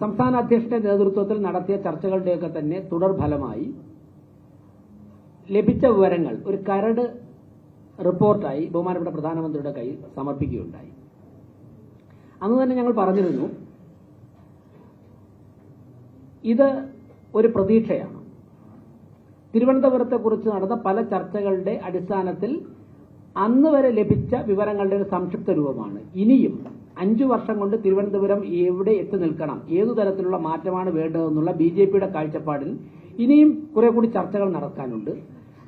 സംസ്ഥാന അധ്യക്ഷന്റെ നേതൃത്വത്തിൽ നടത്തിയ ചർച്ചകളുടെയൊക്കെ തന്നെ തുടർഫലമായി ലഭിച്ച വിവരങ്ങൾ ഒരു കരട് റിപ്പോർട്ടായി ബഹുമാനപ്പെട്ട പ്രധാനമന്ത്രിയുടെ കയ്യിൽ സമർപ്പിക്കുകയുണ്ടായി. അന്ന് തന്നെ ഞങ്ങൾ പറഞ്ഞിരുന്നു ഇത് ഒരു പ്രതീക്ഷയാണ്. തിരുവനന്തപുരത്തെക്കുറിച്ച് നടന്ന പല ചർച്ചകളുടെ അടിസ്ഥാനത്തിൽ അന്ന് വരെ ലഭിച്ച വിവരങ്ങളുടെ ഒരു സംക്ഷിപ്ത രൂപമാണ്. ഇനിയും അഞ്ചു വർഷം കൊണ്ട് തിരുവനന്തപുരം എവിടെ എത്തി നിൽക്കണം? ഏതു തരത്തിലുള്ള മാറ്റമാണ് വേണ്ടതെന്നുള്ള ബി ജെ പിയുടെ കാഴ്ചപ്പാടിൽ ഇനിയും കുറെ കൂടി ചർച്ചകൾ നടക്കാനുണ്ട്.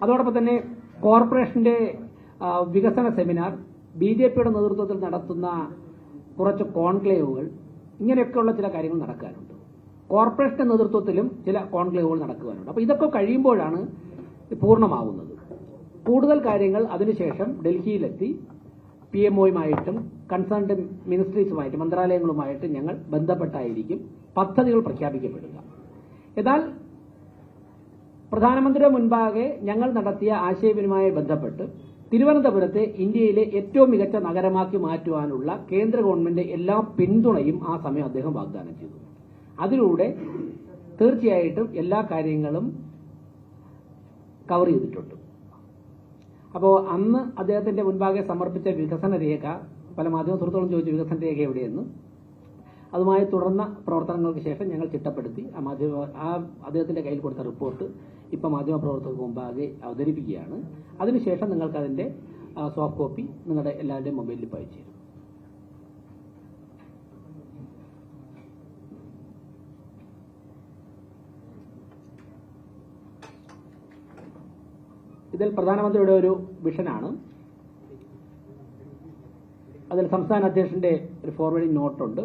അതോടൊപ്പം തന്നെ കോർപ്പറേഷന്റെ വികസന സെമിനാർ ബി ജെ പിയുടെ നേതൃത്വത്തിൽ നടത്തുന്ന കുറച്ച് കോൺക്ലേവുകൾ ഇങ്ങനെയൊക്കെയുള്ള ചില കാര്യങ്ങൾ നടക്കാനുണ്ട്. കോർപ്പറേഷന്റെ നേതൃത്വത്തിലും ചില കോൺക്ലേവുകൾ നടക്കുവാനുണ്ട്. അപ്പോൾ ഇതൊക്കെ കഴിയുമ്പോഴാണ് പൂർണമാവുന്നത്. കൂടുതൽ കാര്യങ്ങൾ അതിനുശേഷം ഡൽഹിയിലെത്തി പി എം ഒയുമായിട്ടും കൺസേൺഡ് മിനിസ്ട്രീസുമായിട്ട് മന്ത്രാലയങ്ങളുമായിട്ട് ഞങ്ങൾ ബന്ധപ്പെട്ടായിരിക്കും പദ്ധതികൾ പ്രഖ്യാപിക്കപ്പെടുക. എന്നാൽ പ്രധാനമന്ത്രിയുടെ മുൻപാകെ ഞങ്ങൾ നടത്തിയ ആശയവിനിമയവുമായി ബന്ധപ്പെട്ട് തിരുവനന്തപുരത്തെ ഇന്ത്യയിലെ ഏറ്റവും മികച്ച നഗരമാക്കി മാറ്റുവാനുള്ള കേന്ദ്ര ഗവൺമെന്റ് എല്ലാ പിന്തുണയും ആ സമയം അദ്ദേഹം വാഗ്ദാനം ചെയ്തു. അതിലൂടെ തീർച്ചയായിട്ടും എല്ലാ കാര്യങ്ങളും കവർ ചെയ്തിട്ടുണ്ട്. അപ്പോൾ അന്ന് അദ്ദേഹത്തിന്റെ മുൻപാകെ സമർപ്പിച്ച വികസന രേഖ പല മാധ്യമ സുഹൃത്തുക്കളും ചോദിച്ചു വികസന രേഖ എവിടെയെന്ന്? അതുമായി തുടർന്ന പ്രവർത്തനങ്ങൾക്ക് ശേഷം ഞങ്ങൾ ചിട്ടപ്പെടുത്തി ആ മാധ്യമ ആ അദ്ദേഹത്തിന്റെ കയ്യിൽ കൊടുത്ത റിപ്പോർട്ട് ഇപ്പം മാധ്യമപ്രവർത്തകർക്ക് മുമ്പാകെ അവതരിപ്പിക്കുകയാണ്. അതിനുശേഷം നിങ്ങൾക്ക് അതിന്റെ സോഫ്റ്റ് കോപ്പി നിങ്ങളുടെ എല്ലാവരുടെയും മൊബൈലിൽ അയച്ചു തരും. ഇതിൽ പ്രധാനമന്ത്രിയുടെ ഒരു വിഷനാണ്. അതിൽ സംസ്ഥാന അധ്യക്ഷന്റെ ഒരു ഫോർവേഡിംഗ് നോട്ടുണ്ട്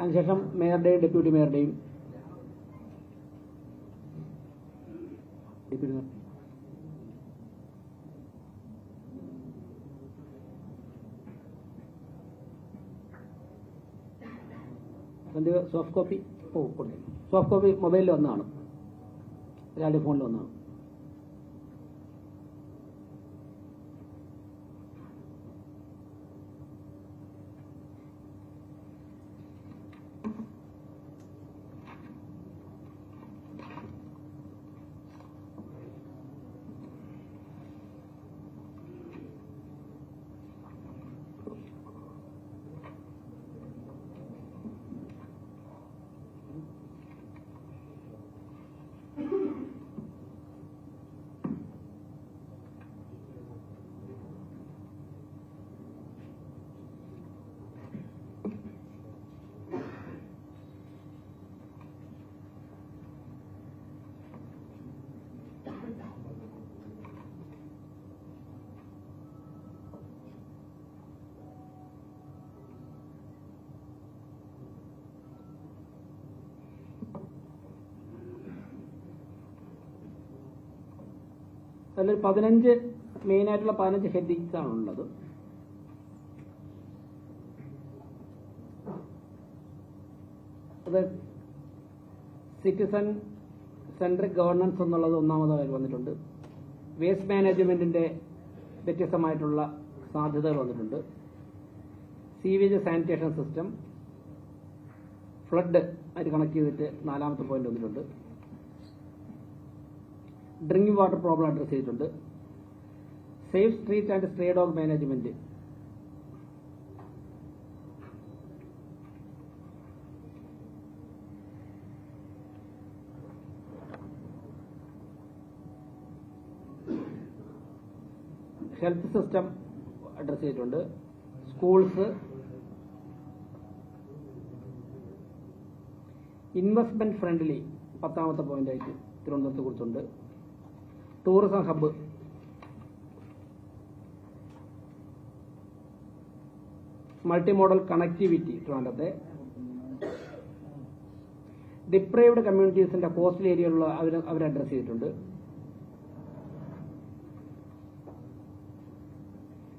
അതിനുശേഷം മേയറുടെയും ഡെപ്യൂട്ടി മേയറുടെയും ഡെപ്യൂട്ടി മേയർ സോഫ്റ്റ് കോപ്പി ഓ ഉണ്ട് സോഫ്റ്റ് കോപ്പി മൊബൈലിൽ വന്നതാണ്. ഒരാളുടെ ഫോണിൽ വന്നതാണ്. അതിലൊരു പതിനഞ്ച് മെയിനായിട്ടുള്ള പതിനഞ്ച് ഹെഡിങ്സ് ആണ് ഉള്ളത്. അത് സിറ്റിസൺ സെൻട്രിക് ഗവർണൻസ് എന്നുള്ളത് ഒന്നാമതായി വന്നിട്ടുണ്ട്. വേസ്റ്റ് മാനേജ്മെന്റിന്റെ വ്യത്യസ്തമായിട്ടുള്ള സാധ്യതകൾ വന്നിട്ടുണ്ട്. സീവേജ് സാനിറ്റേഷൻ സിസ്റ്റം ഫ്ലഡ് ആയിട്ട് കണക്ട് ചെയ്തിട്ട് നാലാമത്തെ പോയിന്റ് വന്നിട്ടുണ്ട്. ഡ്രിങ്കിംഗ് വാട്ടർ പ്രോബ്ലം അഡ്രസ് ചെയ്തിട്ടുണ്ട്. Safe street and stray dog management. Health system address ചെയ്തിട്ടുണ്ട്. സ്കൂൾസ്. ഇൻവെസ്റ്റ്മെന്റ് ഫ്രണ്ട്ലി പത്താമത്തെ പോയിന്റ് ആയിട്ട് തിരുവനന്തപുരത്തെ കുറിച്ചുണ്ട് tourism hub multi modal connectivity ട്രിവാൻഡ്രത്തെ deprived കമ്മ്യൂണിറ്റീസിന്റെ കോസ്റ്റൽ ഏരിയയിലുള്ള അവർ അവർ അഡ്രസ് ചെയ്തിട്ടുണ്ട്.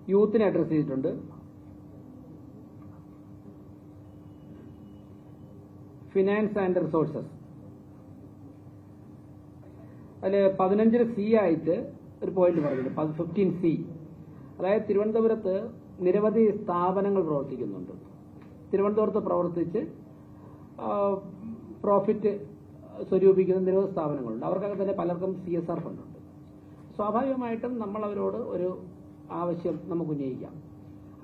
യൂത്തിനെ അഡ്രസ് ചെയ്തിട്ടുണ്ട്. ഫിനാൻസ് ആൻഡ് റിസോഴ്സസ് അതിൽ പതിനഞ്ചിന് സി ആയിട്ട് ഒരു പോയിന്റ് പറഞ്ഞിട്ടുണ്ട്. ഫിഫ്റ്റീൻ സി അതായത് തിരുവനന്തപുരത്ത് നിരവധി സ്ഥാപനങ്ങൾ പ്രവർത്തിക്കുന്നുണ്ട്. തിരുവനന്തപുരത്ത് പ്രവർത്തിച്ച് പ്രോഫിറ്റ് സ്വരൂപിക്കുന്ന നിരവധി സ്ഥാപനങ്ങളുണ്ട്. അവർക്കൊക്കെ തന്നെ പലർക്കും സി എസ് ആർ ഫണ്ടുണ്ട് സ്വാഭാവികമായിട്ടും നമ്മൾ അവരോട് ഒരു ആവശ്യം നമുക്ക് ഉന്നയിക്കാം.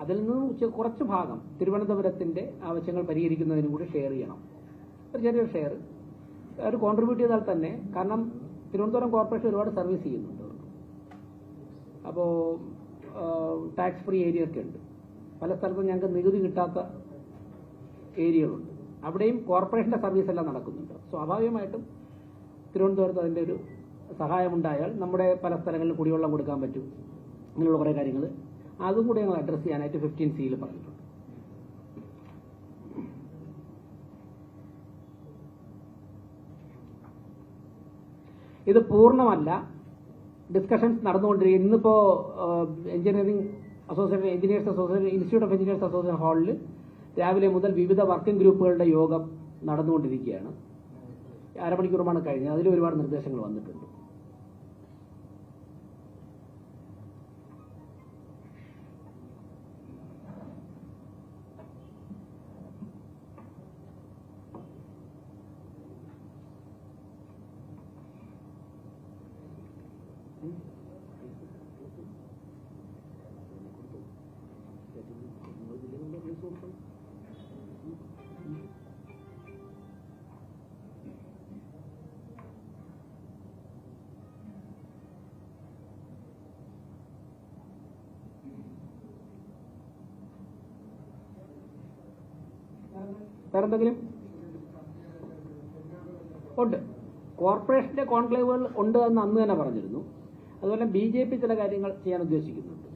അതിൽ നിന്ന് കുറച്ച് ഭാഗം തിരുവനന്തപുരത്തിന്റെ ആവശ്യങ്ങൾ പരിഹരിക്കുന്നതിനും കൂടി ഷെയർ ചെയ്യണം. ഒരു ചെറിയൊരു ഷെയർ അവർ കോൺട്രിബ്യൂട്ട് ചെയ്താൽ തന്നെ കാരണം തിരുവനന്തപുരം കോർപ്പറേഷൻ ഒരുപാട് സർവീസ് ചെയ്യുന്നുണ്ട് അവർക്ക്. അപ്പോ ടാക്സ് ഫ്രീ ഏരിയ ഒക്കെ ഉണ്ട്. പല സ്ഥലത്തും ഞങ്ങൾക്ക് നികുതി കിട്ടാത്ത ഏരിയകളുണ്ട്. അവിടെയും കോർപ്പറേഷന്റെ സർവീസ് എല്ലാം നടക്കുന്നുണ്ട്. സ്വാഭാവികമായിട്ടും തിരുവനന്തപുരത്ത് അതിന്റെ ഒരു സഹായമുണ്ടായാൽ നമ്മുടെ പല സ്ഥലങ്ങളിൽ കുടിവെള്ളം കൊടുക്കാൻ പറ്റും അങ്ങനെയുള്ള കുറേ കാര്യങ്ങൾ അതും കൂടി ഞങ്ങൾ അഡ്രസ്സ് ചെയ്യാനായിട്ട് ഫിഫ്റ്റീൻ സിയിൽ പറഞ്ഞിട്ടുണ്ട്. ഇത് പൂർണമല്ല. ഡിസ്കഷൻസ് നടന്നുകൊണ്ടിരിക്കുക ഇന്നിപ്പോ engineering association engineers association institute of engineers association ഹാളിൽ രാവിലെ മുതൽ വിവിധ വർക്കിംഗ് ഗ്രൂപ്പുകളുടെ യോഗം നടന്നുകൊണ്ടിരിക്കുകയാണ്. അരമണിക്കൂറുമാണ് കഴിഞ്ഞത്. അതിൽ ഒരുപാട് നിർദ്ദേശങ്ങൾ വന്നിട്ടുണ്ട്. വേറെന്തെങ്കിലും? ഉണ്ട്. കോർപ്പറേഷന്റെ കോൺക്ലേവുകൾ ഉണ്ട് എന്ന് അന്ന് തന്നെ പറഞ്ഞിരുന്നു. അതുപോലെ ബി ജെ പി ചില കാര്യങ്ങൾ ചെയ്യാൻ ഉദ്ദേശിക്കുന്നുണ്ട്.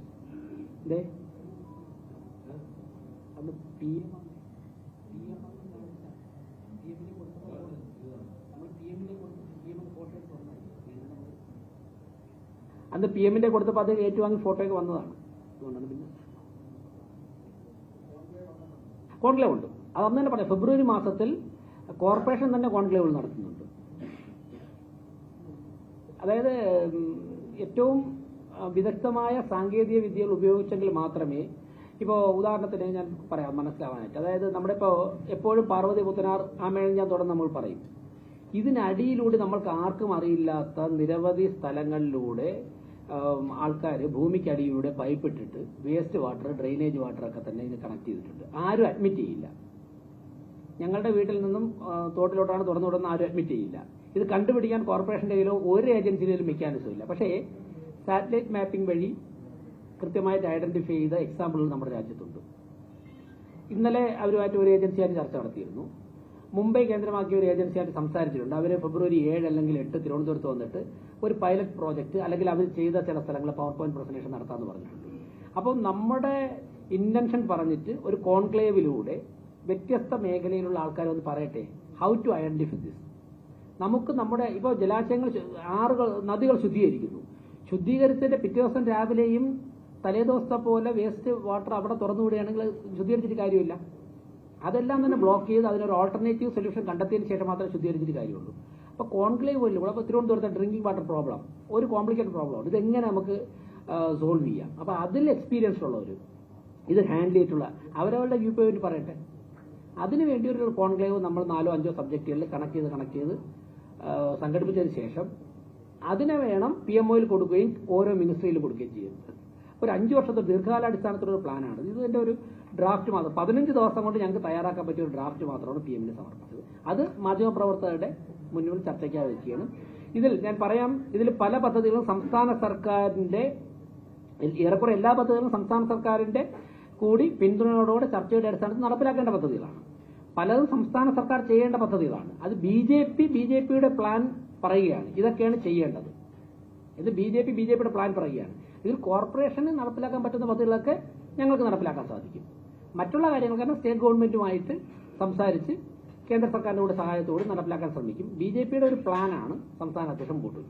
അന്ന് പി എമ്മിന്റെ കൊടുത്തപ്പോൾ അത് ഏറ്റുവാങ്ങി ഫോട്ടോയൊക്കെ വന്നതാണ്. അതുകൊണ്ടാണ് പിന്നെ കോൺക്ലേവ് ഉണ്ട്. അത് അന്ന് തന്നെ പറയാം. ഫെബ്രുവരി മാസത്തിൽ കോർപ്പറേഷൻ തന്നെ കോൺക്ലേവുകൾ നടത്തുന്നുണ്ട്. അതായത് ഏറ്റവും വിദഗ്ധമായ സാങ്കേതിക വിദ്യകൾ ഉപയോഗിച്ചെങ്കിൽ മാത്രമേ ഇപ്പോൾ ഉദാഹരണത്തിന് ഞാൻ പറയാം മനസ്സിലാവാനായിട്ട്. അതായത് നമ്മുടെ ഇപ്പോൾ എപ്പോഴും പാർവതി പുത്തനാർ ഞാൻ തുടർന്ന് നമ്മൾ പറയും. ഇതിനടിയിലൂടെ നമ്മൾക്ക് ആർക്കും അറിയില്ലാത്ത നിരവധി സ്ഥലങ്ങളിലൂടെ ആൾക്കാർ ഭൂമിക്കടിയിലൂടെ പൈപ്പ് ഇട്ടിട്ട് വേസ്റ്റ് വാട്ടർ ഡ്രെയിനേജ് വാട്ടർ ഒക്കെ തന്നെ ഇത് കണക്ട് ചെയ്തിട്ടുണ്ട്. ആരും അഡ്മിറ്റ് ചെയ്യില്ല. ഞങ്ങളുടെ വീട്ടിൽ നിന്നും തോട്ടിലോട്ടാണ് തുറന്നു വിടുന്ന ആരും അഡ്മിറ്റ് ചെയ്യില്ല. ഇത് കണ്ടുപിടിക്കാൻ കോർപ്പറേഷന്റെ കയ്യിലോ ഒരു ഏജൻസിയിലും മെക്കാനിസം ഇല്ല. പക്ഷേ സാറ്റലൈറ്റ് മാപ്പിംഗ് വഴി കൃത്യമായിട്ട് ഐഡന്റിഫൈ ചെയ്ത എക്സാമ്പിളുകൾ നമ്മുടെ രാജ്യത്തുണ്ട്. ഇന്നലെ അവരുമായിട്ട് ഒരു ഏജൻസിയായിട്ട് ചർച്ച നടത്തിയിരുന്നു. മുംബൈ കേന്ദ്രമാക്കിയ ഒരു ഏജൻസിയായിട്ട് സംസാരിച്ചിട്ടുണ്ട്. അവർ ഫെബ്രുവരി ഏഴ് അല്ലെങ്കിൽ എട്ട് തിരുവനന്തപുരത്ത് വന്നിട്ട് ഒരു പൈലറ്റ് പ്രോജക്റ്റ് അല്ലെങ്കിൽ അവർ ചെയ്ത ചില സ്ഥലങ്ങളിൽ പവർ പോയിന്റ് പ്രസന്റേഷൻ നടത്താമെന്ന് പറഞ്ഞിട്ടുണ്ട്. അപ്പോൾ നമ്മുടെ ഇന്റൻഷൻ പറഞ്ഞിട്ട് ഒരു കോൺക്ലേവിലൂടെ വ്യത്യസ്ത മേഖലയിലുള്ള ആൾക്കാർ ഒന്ന് പറയട്ടെ ഹൗ ടു ഐഡന്റിഫൈ ദിസ് നമുക്ക് നമ്മുടെ ഇപ്പോൾ ജലാശയങ്ങൾ ആറുകൾ നദികൾ ശുദ്ധീകരിക്കുന്നു. ശുദ്ധീകരിച്ചതിന്റെ പിറ്റേ ദിവസം രാവിലെയും തലേദിവസത്തെ പോലെ വേസ്റ്റ് വാട്ടർ അവിടെ തുറന്നു വിടുകയാണെങ്കിൽ ശുദ്ധീകരിച്ചിട്ട് കാര്യമില്ല. അതെല്ലാം തന്നെ ബ്ലോക്ക് ചെയ്ത് അതിനൊരു ഓൾട്ടർനേറ്റീവ് സൊല്യൂഷൻ കണ്ടെത്തിയതിന് ശേഷം മാത്രമേ ശുദ്ധീകരിച്ചിട്ട് കാര്യമുള്ളൂ. അപ്പോൾ കോൺക്ലേവ് പോലും ഇപ്പോൾ തിരുവനന്തപുരത്തെ ഡ്രിങ്കിങ് വാട്ടർ പ്രോബ്ലം ഒരു കോംപ്ലിക്കേറ്റഡ് പ്രോബ്ലം ആണ്. ഇതെങ്ങനെ നമുക്ക് സോൾവ് ചെയ്യാം? അപ്പോൾ അതിൽ എക്സ്പീരിയൻസ് ഉള്ളവർ ഇത് ഹാൻഡിൽ ചെയ്തിട്ടുള്ള അവരവരുടെ വ്യൂ പോയിന്റ് പറയട്ടെ. അതിനു വേണ്ടി ഒരു കോൺക്ലേവ് നമ്മൾ നാലോ അഞ്ചോ സബ്ജക്റ്റുകളിൽ കണക്ട് ചെയ്ത് കണക്ട് ചെയ്ത് സംഘടിപ്പിച്ചതിന് ശേഷം അതിനെ വേണം പി എം ഒയിൽ കൊടുക്കുകയും ഓരോ മിനിസ്ട്രിയിൽ കൊടുക്കുകയും ചെയ്യുന്നത് ഒരു അഞ്ച് വർഷത്തെ ദീർഘകാലാടിസ്ഥാനത്തിലുള്ള പ്ലാനാണ് ഇത് ഇതിന്റെ ഒരു ഡ്രാഫ്റ്റ് മാത്രം. പതിനഞ്ച് ദിവസം കൊണ്ട് ഞങ്ങൾക്ക് തയ്യാറാക്കാൻ പറ്റിയ ഒരു ഡ്രാഫ്റ്റ് മാത്രമാണ് പി എമ്മിന് സമർപ്പിച്ചത്. അത് മാധ്യമപ്രവർത്തകരുടെ മുന്നിൽ ചർച്ചയ്ക്കായി വെക്കുകയാണ് ഇതിൽ ഞാൻ പറയാം ഇതിൽ പല പദ്ധതികളും സംസ്ഥാന സർക്കാരിന്റെ ഏറെക്കുറെ എല്ലാ പദ്ധതികളും സംസ്ഥാന സർക്കാരിന്റെ കൂടി പിന്തുണയോടുകൂടെ ചർച്ചയുടെ അടിസ്ഥാനത്തിൽ നടപ്പിലാക്കേണ്ട പദ്ധതികളാണ്. പലതും സംസ്ഥാന സർക്കാർ ചെയ്യേണ്ട പദ്ധതികളാണ്. അത് B J P B J പിയുടെ പ്ലാൻ പറയുകയാണ്. ഇതൊക്കെയാണ് ചെയ്യേണ്ടത്. ഇത് B J P B J പിയുടെ പ്ലാൻ പറയുകയാണ്. ഇതിൽ കോർപ്പറേഷന് നടപ്പിലാക്കാൻ പറ്റുന്ന പദ്ധതികളൊക്കെ ഞങ്ങൾക്ക് നടപ്പിലാക്കാൻ സാധിക്കും. മറ്റുള്ള കാര്യങ്ങൾ കാരണം സ്റ്റേറ്റ് ഗവൺമെന്റുമായിട്ട് സംസാരിച്ച് കേന്ദ്ര സർക്കാരിന്റെ കൂടെ സഹായത്തോടെ നടപ്പിലാക്കാൻ ശ്രമിക്കും. ബി ജെ പിയുടെ ഒരു പ്ലാനാണ് സംസ്ഥാന അധ്യക്ഷൻ മുമ്പോട്ട്